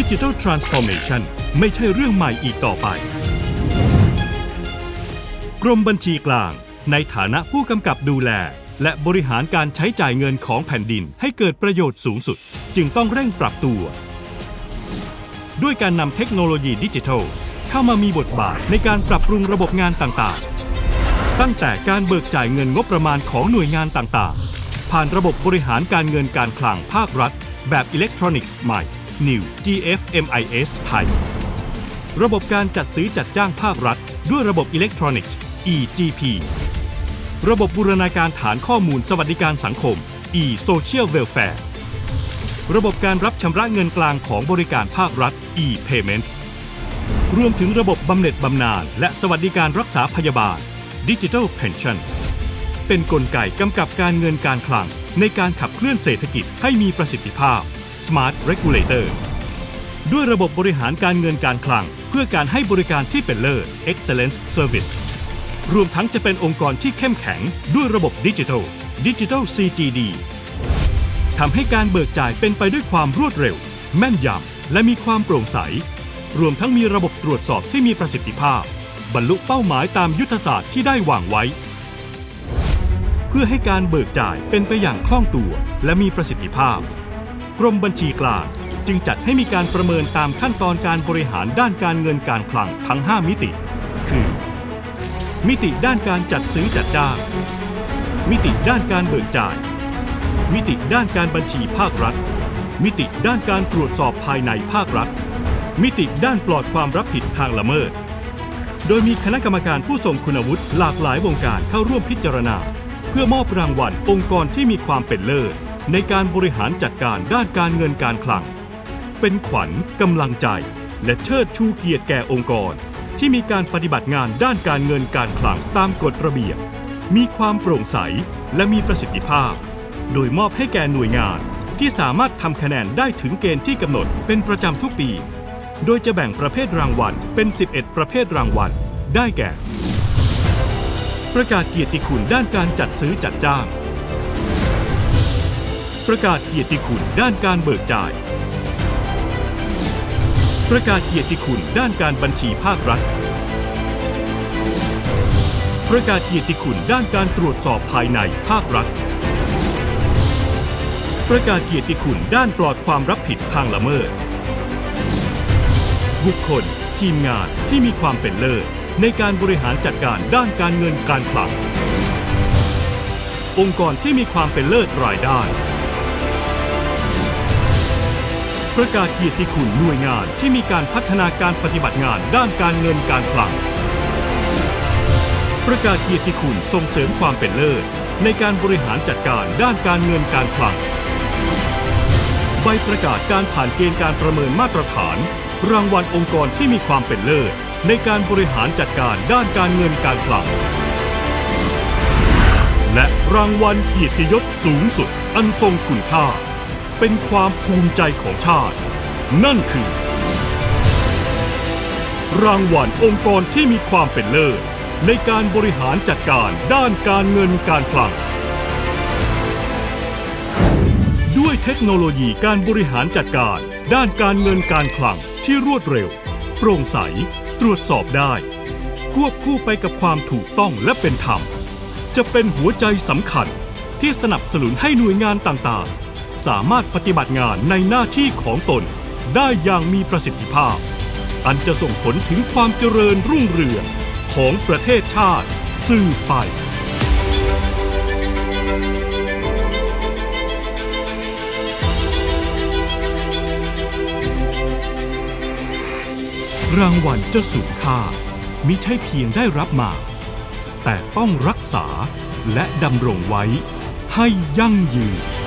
ดิจิทัลทรานส์ฟอร์เมชันไม่ใช่เรื่องใหม่อีกต่อไป กรมบัญชีกลาง ในฐานะผู้กำกับดูแล และบริหารการใช้จ่ายเงินของแผ่นดินให้เกิดประโยชน์สูงสุด จึงต้องเร่งปรับตัว ด้วยการนำเทคโนโลยีดิจิทัล เข้ามามีบทบาทในการปรับปรุงระบบงานต่างๆ ตั้งแต่การเบิกจ่ายเงินงบประมาณของหน่วยงานต่างๆ ผ่านระบบบริหารการเงินการคลังภาครัฐ แบบอิเล็กทรอนิกส์ใหม่ New GFMIS ไทย ระบบการจัดซื้อจัดจ้างภาครัฐ ด้วยระบบอิเล็กทรอนิกส์ eGP ระบบบูรณาการฐานข้อมูลสวัสดิการสังคม e-Social Welfare ระบบการรับชำระเงินกลางของบริการภาครัฐ e-Payment รวมถึงระบบบำเหน็จบำนาญและสวัสดิการรักษาพยาบาล Digital Pension เป็นนกลไกกำกับการเงินการคลังในการขับเคลื่อนเศรษฐกิจให้มีประสิทธิภาพ Smart Regulator ด้วยระบบบริหารการเงินการคลัง เพื่อการให้บริการที่เป็นเลิศ Excellence Service รวมทั้งจะเป็นองค์กรที่เข้มแข็ง ด้วยระบบดิจิทัล Digital CGD ทำให้การเบิกจ่ายเป็นไปด้วยความรวดเร็ว แม่นยำและมีความโปร่งใส รวมทั้งมีระบบตรวจสอบที่มีประสิทธิภาพ บรรลุเป้าหมายตามยุทธศาสตร์ที่ได้วางไว้ เพื่อให้การเบิกจ่ายเป็นไปอย่างคล่องตัว และมีประสิทธิภาพ กรมบัญชีกลางจึงจัดให้มีการประเมินตามขั้นตอนการบริหารด้านการเงินการคลังทั้ง 5 มิติ คือ มิติด้านการจัดซื้อจัดจ้าง มิติด้านการเบิกจ่าย มิติด้านการบัญชีภาครัฐ มิติด้านการตรวจสอบภายในภาครัฐ มิติด้านปลอดความรับผิดทางละเมิด โดยมีคณะกรรมการผู้ทรงคุณวุฒิหลากหลายวงการเข้าร่วมพิจารณา เพื่อมอบรางวัลองค์กรที่มีความเป็นเลิศ ในการบริหารจัดการด้านการเงินการคลัง เป็นขวัญกำลังใจ และเชิดชูเกียรติแก่องค์กร ที่มีการปฏิบัติงานด้านการเงินการคลังตามกฎระเบียบ มีความโปร่งใสและมีประสิทธิภาพ โดยมอบให้แก่หน่วยงานที่สามารถทำคะแนนได้ถึงเกณฑ์ที่กำหนดเป็นประจำทุกปี โดยจะแบ่งประเภทรางวัลเป็น 11 ประเภทรางวัล ได้แก่ ประกาศเกียรติคุณด้านการจัดซื้อจัดจ้าง ประกาศเกียรติคุณด้านการเบิกจ่าย ประกาศเกียรติคุณด้านการบัญชีภาครัฐ ประกาศเกียรติคุณด้านการตรวจสอบภายในภาครัฐ ประกาศเกียรติคุณด้านปลอดความรับผิดทางละเมิด บุคคล ทีมงานที่มีความเป็นเลิศในการบริหารจัดการด้านการเงินการคลังองค์กรที่มีความเป็นเลิศรายได้ ประกาศเกียรติคุณหน่วยงานที่มีการพัฒนาการปฏิบัติงานด้านการเงินการคลัง ประกาศเกียรติคุณส่งเสริมความเป็นเลิศในการบริหารจัดการด้านการเงินการคลัง ใบประกาศการผ่านเกณฑ์การประเมินมาตรฐาน รางวัลองค์กรที่มีความเป็นเลิศในการบริหารจัดการด้านการเงินการคลัง และรางวัลเกียรติยศสูงสุดอันทรงคุณค่า เป็นความภูมิใจของชาติ นั่นคือ รางวัลองค์กรที่มีความเป็นเลิศในการบริหารจัดการด้านการเงินการคลัง ด้วยเทคโนโลยีการบริหารจัดการ ด้านการเงินการคลังที่รวดเร็ว โปร่งใส ตรวจสอบได้ ควบคู่ไปกับความถูกต้องและเป็นธรรม จะเป็นหัวใจสำคัญที่สนับสนุนให้หน่วยงานต่างๆ สามารถปฏิบัติงานในหน้าที่ของตน ได้อย่างมีประสิทธิภาพ อันจะส่งผลถึงความเจริญรุ่งเรืองของประเทศชาติสืบไปรางวัลจะสูงค่ามิใช่เพียงได้รับมา แต่ต้องรักษาและดำรงไว้ให้ยั่งยืน